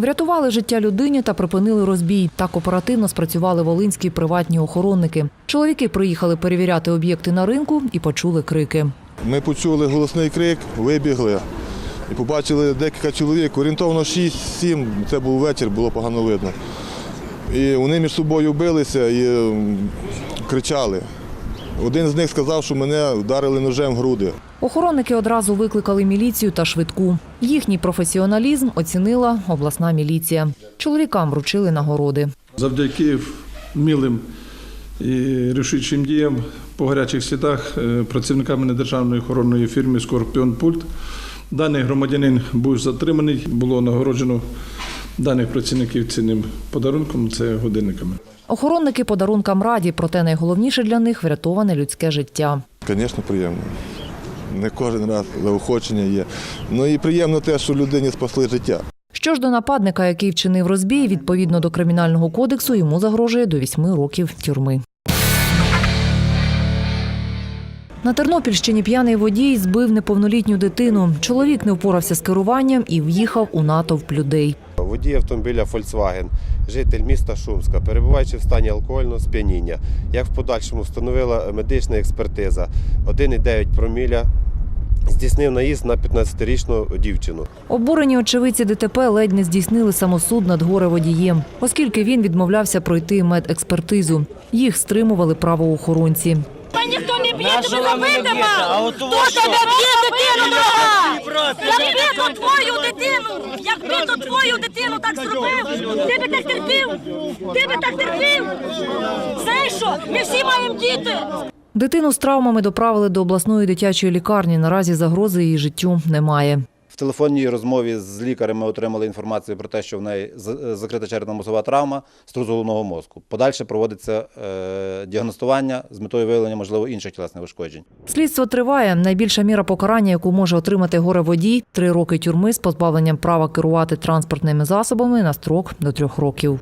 Врятували життя людині та припинили розбій. Так оперативно спрацювали волинські приватні охоронники. Чоловіки приїхали перевіряти об'єкти на ринку і почули крики. Ми почули голосний крик, вибігли і побачили декілька чоловік, орієнтовно 6-7, це був вечір, було погано видно. І вони між собою билися і кричали. Один з них сказав, що мене вдарили ножем в груди. Охоронники одразу викликали міліцію та швидку. Їхній професіоналізм оцінила обласна міліція. Чоловікам вручили нагороди. Завдяки вмілим і рішучим діям по гарячих слідах е, працівниками недержавної охоронної фірми Скорпіон Пульт даний громадянин був затриманий, було нагороджено даних працівників цінним подарунком це годинниками. Охоронники подарункам раді, проте найголовніше для них врятоване людське життя. Звісно, приємно. Не кожен раз заохочення є. Ну і приємно те, що людині спасли життя. Що ж до нападника, який вчинив розбій, відповідно до кримінального кодексу, йому загрожує до вісьми років тюрми. На Тернопільщині п'яний водій збив неповнолітню дитину. Чоловік не впорався з керуванням і в'їхав у натовп людей. Водій автомобіля Volkswagen, житель міста Шумська, перебуваючи в стані алкогольного сп'яніння, як в подальшому встановила медична експертиза, 1,9 проміля здійснив наїзд на 15-річну дівчину. Обурені очевидці ДТП ледь не здійснили самосуд над горе-водієм, оскільки він відмовлявся пройти медекспертизу. Їх стримували правоохоронці. Та ніхто не б'є, тобі забити мав! Хто тебе б'є, дитину мала? Я б'ю твою дитину! Як б'ю твою дитину так зробив! Ти би так терпів! Ти би так терпів! Знаєш що? Ми всі маємо діти! Дитину з травмами доправили до обласної дитячої лікарні. Наразі загрози її життю немає. Телефонній розмові з лікарем ми отримали інформацію про те, що в неї закрита черепно-мозова травма струс головного мозку. Подальше проводиться е, діагностування з метою виявлення можливо інших тілесних ушкоджень. Слідство триває. Найбільша міра покарання, яку може отримати горе-водій – три роки тюрми з позбавленням права керувати транспортними засобами на строк до трьох років.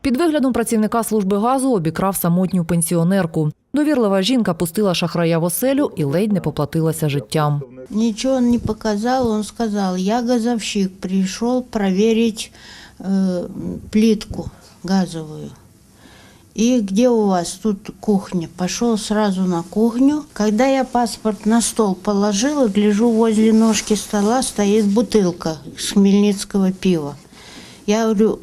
Під виглядом працівника служби газу обікрав самотню пенсіонерку. Довірлива жінка пустила шахрая в оселю і ледь не поплатилася життям. Ничего он не показал, он сказал, я газовщик, пришел проверить э, плитку газовую. И где у вас тут кухня? Пошел сразу на кухню. Когда я паспорт на стол положила, гляжу, возле ножки стола стоит бутылка с хмельницкого пива. Я говорю,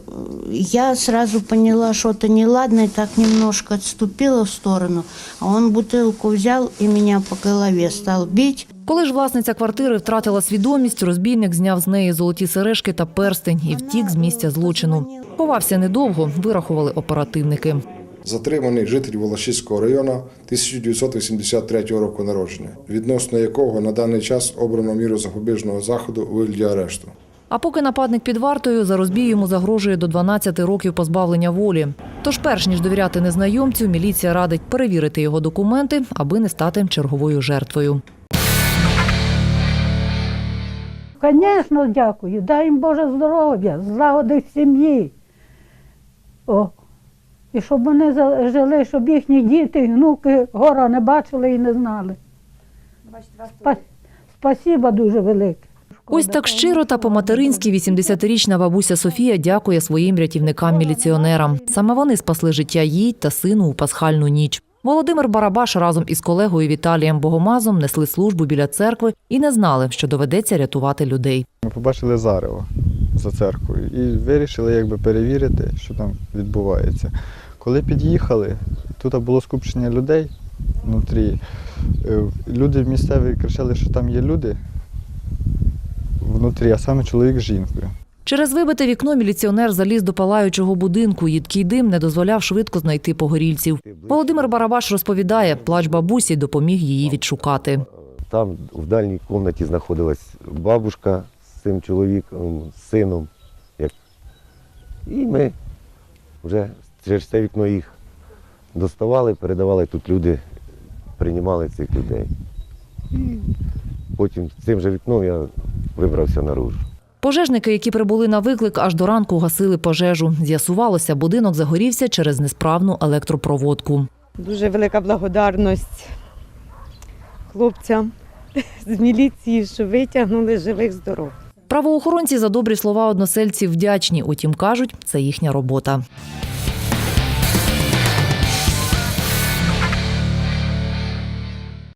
я сразу поняла что-то неладное, так немножко отступила в сторону, а он бутылку взял и меня по голове стал бить. Коли ж власниця квартири втратила свідомість, розбійник зняв з неї золоті сережки та перстень і втік з місця злочину. Ховався недовго, вирахували оперативники. Затриманий житель Волошиського району 1983 року народження, відносно якого на даний час обрано міру запобіжного заходу у вигляді арешту. А поки нападник під вартою, за розбій йому загрожує до 12 років позбавлення волі. Тож, перш ніж довіряти незнайомцю, міліція радить перевірити його документи, аби не стати черговою жертвою. Звісно, дякую. Дай їм Боже здоров'я, злагоди в сім'ї. О. І щоб вони жили, щоб їхні діти, і внуки гора не бачили і не знали. Спа- Спасіба дуже велике. Ось так щиро та по-материнськи 80-річна бабуся Софія дякує своїм рятівникам-міліціонерам. Саме вони спасли життя їй та сину у пасхальну ніч. Володимир Барабаш разом із колегою Віталієм Богомазом несли службу біля церкви і не знали, що доведеться рятувати людей. Ми побачили зарево за церквою і вирішили якби перевірити, що там відбувається. Коли під'їхали, тут було скупчення людей внутрі. Е, Люди місцеві кричали, що там є люди внутрі, а саме чоловік з жінкою. Через вибите вікно міліціонер заліз до палаючого будинку. Їдкий дим не дозволяв швидко знайти погорільців. Володимир Барабаш розповідає, плач бабусі допоміг її відшукати. Там в дальній кімнаті знаходилась бабушка з цим чоловіком, з сином. Як... І ми вже через це вікно їх доставали, передавали тут люди, приймали цих людей. І потім цим же вікном я вибрався наружу. Пожежники, які прибули на виклик, аж до ранку гасили пожежу. З'ясувалося, будинок загорівся через несправну електропроводку. Дуже велика благодарність хлопцям з міліції, що витягнули живих здорових. Правоохоронці за добрі слова односельців вдячні, утім кажуть, це їхня робота.